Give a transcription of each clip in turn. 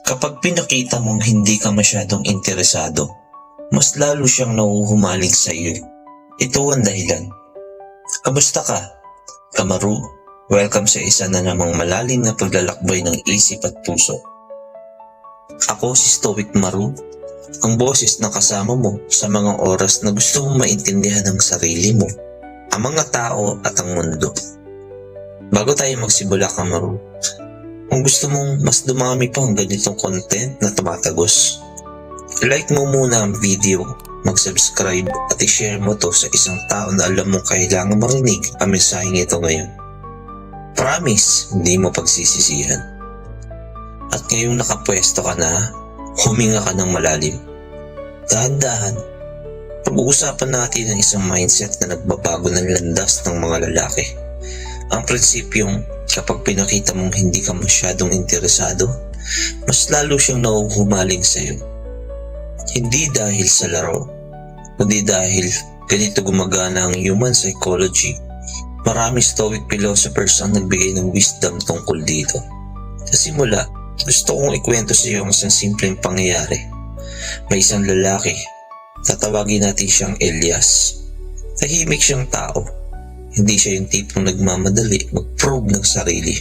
Kapag pinakita mong hindi ka masyadong interesado, mas lalo siyang nauhumaling sa iyo. Ito ang dahilan. Kamusta ka? Kamaru, welcome sa isa na namang malalim na paglalakbay ng isip at puso. Ako si Stoic Maru, ang boses na kasama mo sa mga oras na gusto mong maintindihan ang sarili mo, ang mga tao at ang mundo. Bago tayo magsimula Kamaru, kung gusto mong mas dumami pa ang ganitong content na tumatagos, like mo muna ang video, mag-subscribe at i-share mo to sa isang tao na alam mong kailangan marinig ang mensaheng ito ngayon. Promise, hindi mo pagsisisihan. At ngayong nakapwesto ka na, huminga ka ng malalim. Dahan-dahan, pag-uusapan natin ang isang mindset na nagbabago ng landas ng mga lalaki. Ang prinsipyong kapag pinakita mong hindi ka masyadong interesado, mas lalo siyang nauhumaling sa'yo. Hindi dahil sa laro, kundi dahil ganito gumagana ang human psychology. Marami stoic philosophers ang nagbigay ng wisdom tungkol dito. Sa simula, gusto kong ikwento sa iyo ang isang simpleng pangyayari. May isang lalaki, tatawagin natin siyang Elias. Tahimik siyang tao. Hindi siya yung tipong nagmamadali mag-probe ng sarili.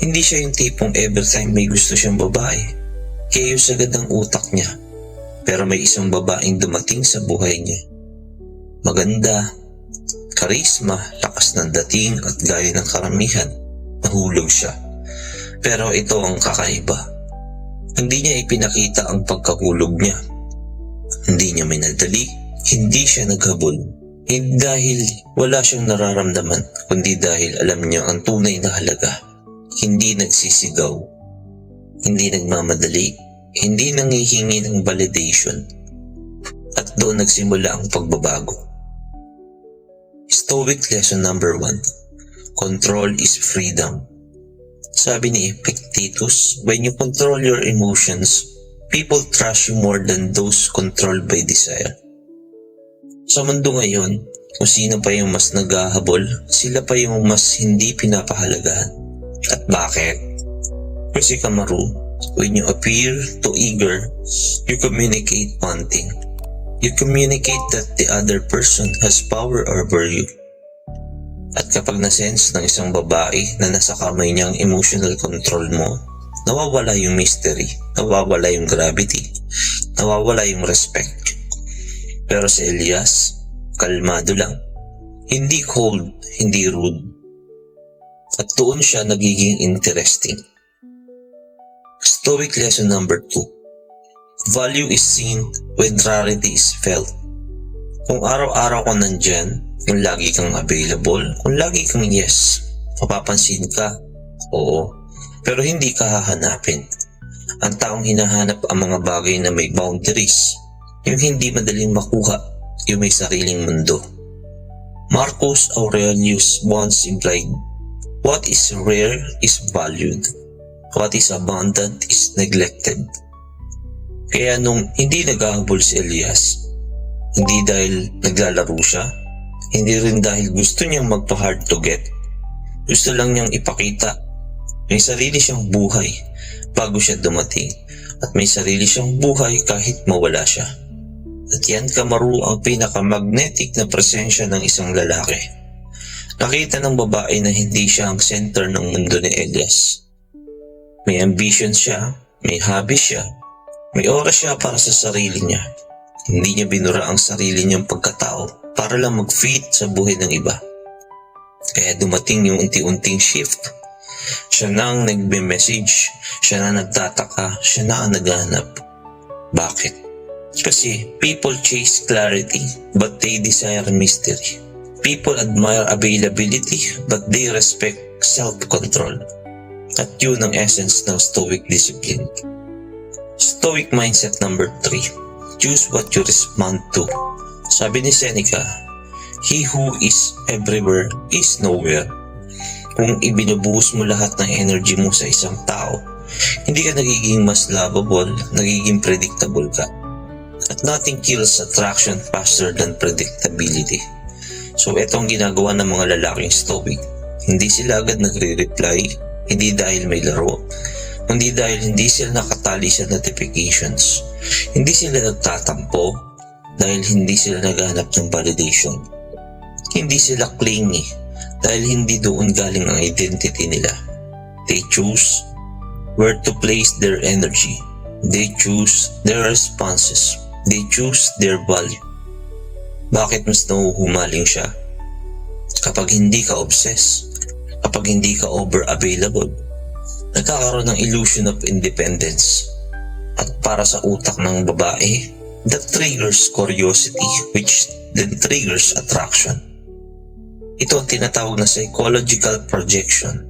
Hindi siya yung tipong every time may gusto siyang babae, chaos agad ang utak niya. Pero may isang babaeng dumating sa buhay niya. Maganda, karisma, lakas ng dating at gaya ng karamihan, nahulog siya. Pero ito ang kakaiba. Hindi niya ipinakita ang pagkahulog niya. Hindi niya minadali, hindi siya naghabol. Hindi dahil wala siyang nararamdaman, kundi dahil alam niya ang tunay na halaga. Hindi nagsisigaw, hindi nagmamadali, hindi nangihingi ng validation. At doon nagsimula ang pagbabago. Stoic lesson number one. Control is freedom. Sabi ni Epictetus, when you control your emotions, people trust you more than those controlled by desire. Sa mundo ngayon, kung sino pa yung mas naghahabol, sila pa yung mas hindi pinapahalagahan. At bakit? Kasi Kamaru, when you appear too eager, you communicate one thing. You communicate that the other person has power over you. At kapag na-sense ng isang babae na nasa kamay niya ang emotional control mo, nawawala yung mystery, nawawala yung gravity, nawawala yung respect. Pero si Elias, kalmado lang. Hindi cold, hindi rude. At doon siya nagiging interesting. Stoic lesson number 2. Value is seen when rarity is felt. Kung araw-araw ka nandyan, kung lagi kang available, kung lagi kang yes, mapapansin ka, oo, pero hindi ka hahanapin. Ang taong hinahanap ang mga bagay na may boundaries, yung hindi madaling makuha, yung may sariling mundo. Marcus Aurelius once implied, What is rare is valued. What is abundant is neglected. Kaya nung hindi naghahabol si Elias, hindi dahil naglalaro siya, hindi rin dahil gusto niyang magpa-hard to get. Gusto lang niyang ipakita may sarili siyang buhay bago siya dumating at may sarili siyang buhay kahit mawala siya. At yan kamaru ang pinaka-magnetic na presensya ng isang lalaki. Nakita ng babae na hindi siya ang center ng mundo ni Elias. May ambition siya, may hobby siya, may oras siya para sa sarili niya. Hindi niya binura ang sarili niyang pagkatao para lang mag-fit sa buhay ng iba. Kaya dumating yung unti-unting shift. Siya na ang nagbe-message, siya na nagtataka, siya na ang naghahanap. Bakit? Kasi people chase clarity but they desire mystery. People admire availability but they respect self-control. At yun ang essence ng Stoic discipline. Stoic mindset number 3. Choose what you respond to. Sabi ni Seneca, He who is everywhere is nowhere. Kung ibinubuhos mo lahat ng energy mo sa isang tao, hindi ka nagiging mas lovable, nagiging predictable ka. Nothing kills attraction faster than predictability. So ito ang ginagawa ng mga lalaking stoic. Hindi sila agad nagre-reply, hindi dahil may laro. kundi dahil hindi sila nakatali sa notifications. Hindi sila nagtatampo dahil hindi sila naghanap ng validation. Hindi sila clingy dahil hindi doon galing ang identity nila. They choose where to place their energy. They choose their responses. They choose their value. Bakit mas nahuhumaling siya? Kapag hindi ka obsessed, kapag hindi ka over-available, nagkakaroon ng illusion of independence. At para sa utak ng babae, that triggers curiosity which then triggers attraction. Ito ang tinatawag na psychological projection.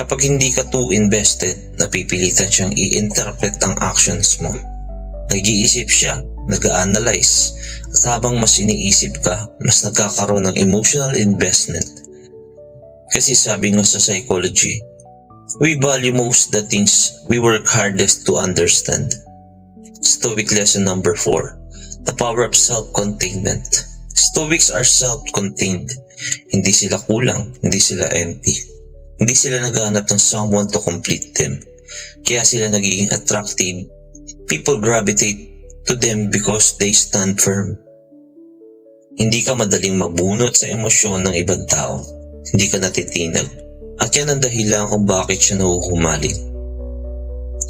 Kapag hindi ka too invested, napipilitan siyang i-interpret ang actions mo. Nag-iisip siya, nag-analyze, at habang mas iniisip ka, mas nagkakaroon ng emotional investment. Kasi sabi nga sa psychology, we value most the things we work hardest to understand. Stoic lesson number 4. The power of self-containment. Stoics are self-contained. Hindi sila kulang, hindi sila empty. Hindi sila naghahanap ng someone to complete them. Kaya sila nagiging attractive. People gravitate to them because they stand firm. Hindi ka madaling mabunot sa emosyon ng ibang tao. Hindi ka natitinag. At yan ang dahilan kung bakit siya nahuhumaling.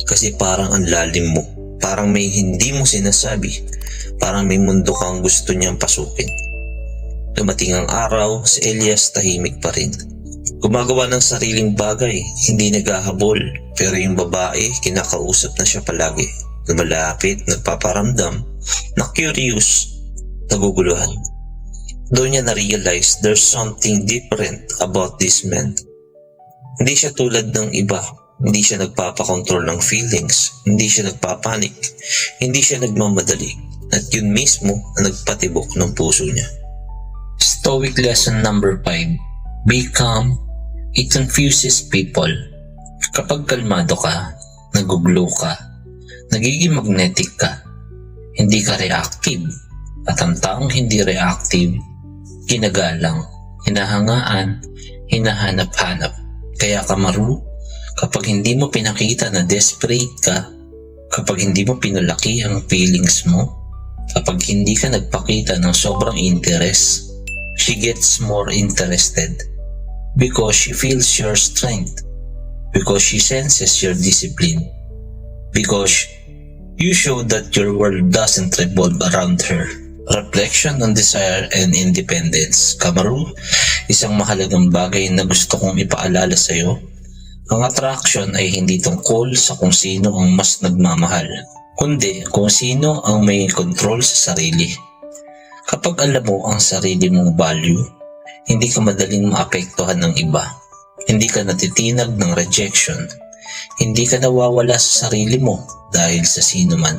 Kasi parang ang lalim mo. Parang may hindi mo sinasabi. Parang may mundo kang gusto niyang pasukin. Dumating ang araw, si Elias tahimik pa rin. Gumagawa ng sariling bagay, hindi naghahabol. Pero yung babae, kinakausap na siya palagi. Lumalapit, nagpaparamdam, na curious, naguguluhan. Doon niya na-realize there's something different about this man. Hindi siya tulad ng iba. Hindi siya nagpapakontrol ng feelings. Hindi siya nagpapanik. Hindi siya nagmamadali. At yun mismo ang nagpatibok ng puso niya. Stoic lesson number 5. Be calm. It confuses people. Kapag kalmado ka, naguglo ka, nagiging magnetic ka, hindi ka reactive. At ang taong hindi reactive, ginagalang, hinahangaan, hinahanap-hanap. Kaya kamaru, kapag hindi mo pinakita na desperate ka, kapag hindi mo pinalaki ang feelings mo, kapag hindi ka nagpakita ng sobrang interest, she gets more interested because she feels your strength, because she senses your discipline, because you show that your world doesn't revolve around her. Reflection on desire and independence. Kamaru, isang mahalagang bagay na gusto kong ipaalala sa iyo. Ang attraction ay hindi tungkol sa kung sino ang mas nagmamahal, kundi kung sino ang may control sa sarili. Kapag alam mo ang sarili mong value, hindi ka madaling maapektuhan ng iba. Hindi ka natitinag ng rejection. Hindi ka nawawala sa sarili mo dahil sa sino man.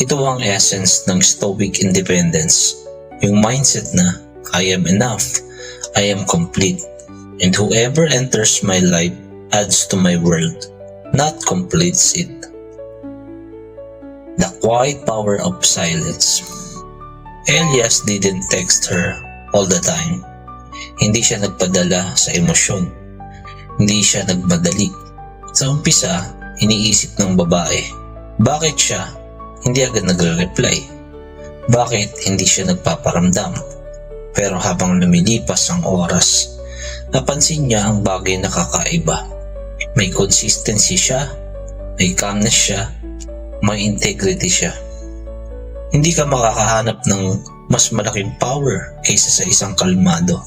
Ito ang essence ng stoic independence. Yung mindset na, I am enough, I am complete, and whoever enters my life adds to my world, not completes it. The quiet power of silence. Elias didn't text her all the time. Hindi siya nagpadala sa emosyon. Hindi siya nagmadali. Sa umpisa, iniisip ng babae, bakit siya hindi agad nagre-reply? Bakit hindi siya nagpaparamdam? Pero habang lumilipas ang oras, napansin niya ang bagay na kakaiba. May consistency siya, may calmness siya, may integrity siya. Hindi ka makakahanap ng mas malaking power kaysa sa isang kalmado,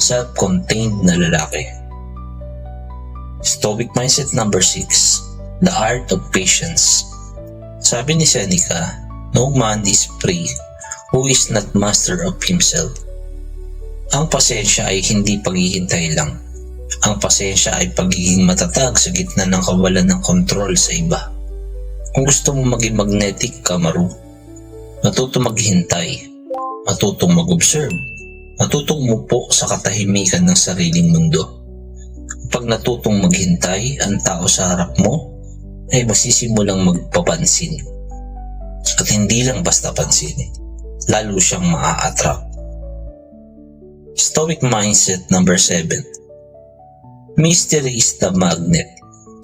self-contained na lalaki. Stoic mindset number 6, the art of patience. Sabi ni Seneca, no man is free who is not master of himself. Ang pasensya ay hindi paghihintay lang. Ang pasensya ay pagiging matatag sa gitna ng kawalan ng kontrol sa iba. Kung gusto mo maging magnetic ka, Maru, matuto maghintay, matutong mag-observe, matutong umupo sa katahimikan ng sariling mundo. Kapag natutong maghintay ang tao sa harap mo, ay masisimulang magpapansin. At hindi lang basta pansinin, lalo siyang maa-attract. Stoic mindset number 7. Mystery is the magnet.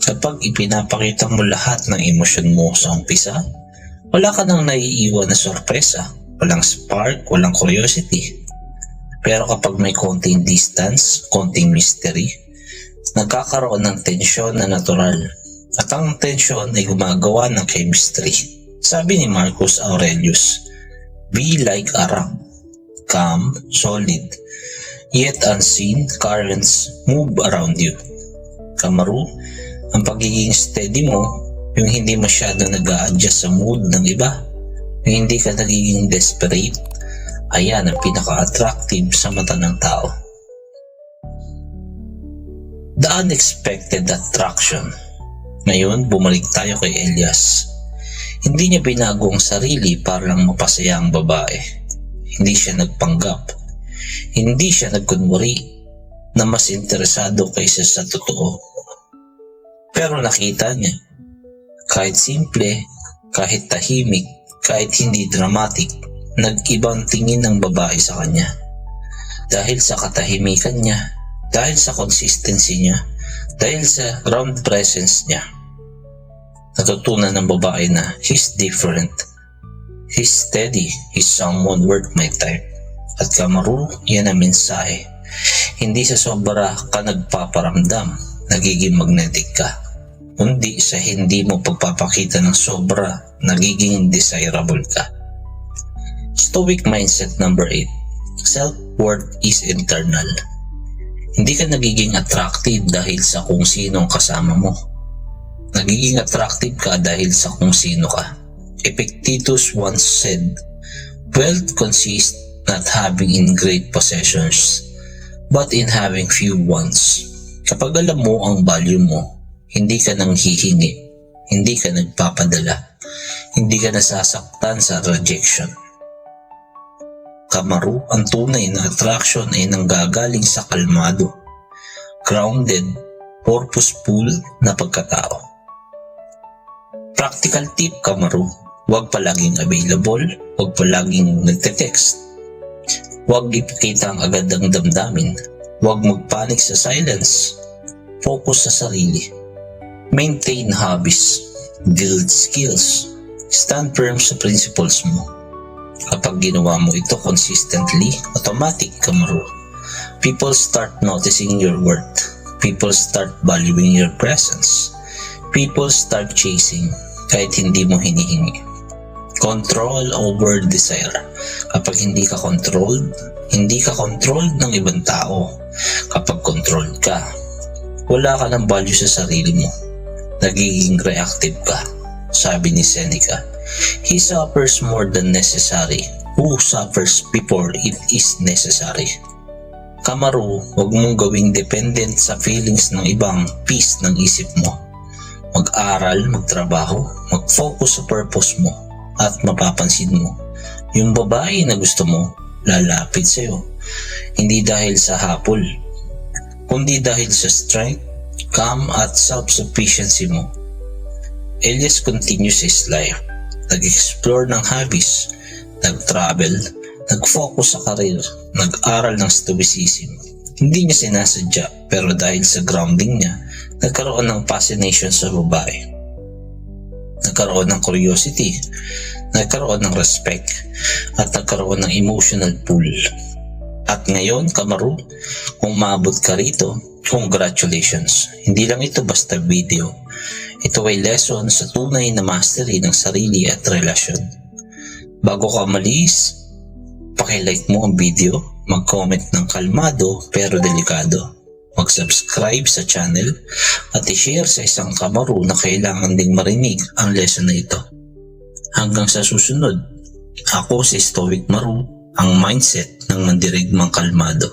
Kapag ipinapakita mo lahat ng emosyon mo sa umpisa, wala ka nang naiiwan na sorpresa, walang spark, walang curiosity. Pero kapag may konting distance, konting mystery, nagkakaroon ng tensyon na natural. At ang tensyon ay gumagawa ng chemistry. Sabi ni Marcus Aurelius, Be like a rock, calm, solid, yet unseen currents move around you. Kamaru, ang pagiging steady mo, yung hindi masyado nag adjust sa mood ng iba, yung hindi ka nagiging desperate, ayan ang pinaka-attractive sa mata ng tao. The unexpected attraction. Ngayon, bumalik tayo kay Elias. Hindi niya binago ang sarili para lang mapasaya ang babae. Hindi siya nagpanggap. Hindi siya nagkunwari na mas interesado kaysa sa totoo. Pero nakita niya, kahit simple, kahit tahimik, kahit hindi dramatic, nag-ibang tingin ng babae sa kanya. Dahil sa katahimikan niya, dahil sa consistency niya, dahil sa ground presence niya. Natutunan ng babae na he's different. He's steady. He's someone worth my time. At kamaru, yan ang mensahe. Hindi sa sobra ka nagpaparamdam, nagiging magnetic ka. Kundi sa hindi mo pagpapakita ng sobra, nagiging desirable ka. Stoic mindset number 8. Self-worth is internal. Hindi ka nagiging attractive dahil sa kung sino ang kasama mo. Nagiging attractive ka dahil sa kung sino ka. Epictetus once said, Wealth consists not having in great possessions, but in having few ones. Kapag alam mo ang value mo, hindi ka nang hihingi, hindi ka nagpapadala, hindi ka nasasaktan sa rejection. Kamaru, ang tunay na attraction ay nanggagaling sa kalmado, grounded, purposeful na pagkatao. Practical tip, Kamaru, huwag palaging available, huwag palaging nagte-text. Huwag ipakita ang agad ang damdamin, huwag magpanik sa silence, focus sa sarili. Maintain hobbies, build skills, stand firm sa principles mo. Kapag ginawa mo ito consistently, automatic ka maro. People start noticing your worth. People start valuing your presence. People start chasing kahit hindi mo hinihingi. Control over desire. Kapag hindi ka controlled, hindi ka controlled ng ibang tao. Kapag controlled ka, wala ka ng value sa sarili mo. Nagiging reactive ka. Sabi ni Seneca, He suffers more than necessary. Who suffers before it is necessary? Kamaru, huwag mong gawing dependent sa feelings ng ibang peace ng isip mo. Mag-aral, magtrabaho, mag-focus sa purpose mo at mapapansin mo. Yung babae na gusto mo, lalapit sa'yo. Hindi dahil sa hapol, kundi dahil sa strength, calm at self-sufficiency mo. Elias continues his life. Nag-explore ng hobbies, nag-travel, nag-focus sa career, nag-aral ng stoicism. Hindi niya sinasadya pero dahil sa grounding niya, nagkaroon ng fascination sa babae. Nagkaroon ng curiosity, nagkaroon ng respect, at nagkaroon ng emotional pull. At ngayon, Kamaru, kung maabot ka rito, congratulations. Hindi lang ito basta video. Ito ay lesson sa tunay na mastery ng sarili at relasyon. Bago ka malis, pakilike mo ang video, mag-comment ng kalmado pero delikado. Mag-subscribe sa channel at i-share sa isang kamaru na kailangan ding marinig ang lesson na ito. Hanggang sa susunod, ako si Stoic Maru, ang mindset ng mandirigmang kalmado.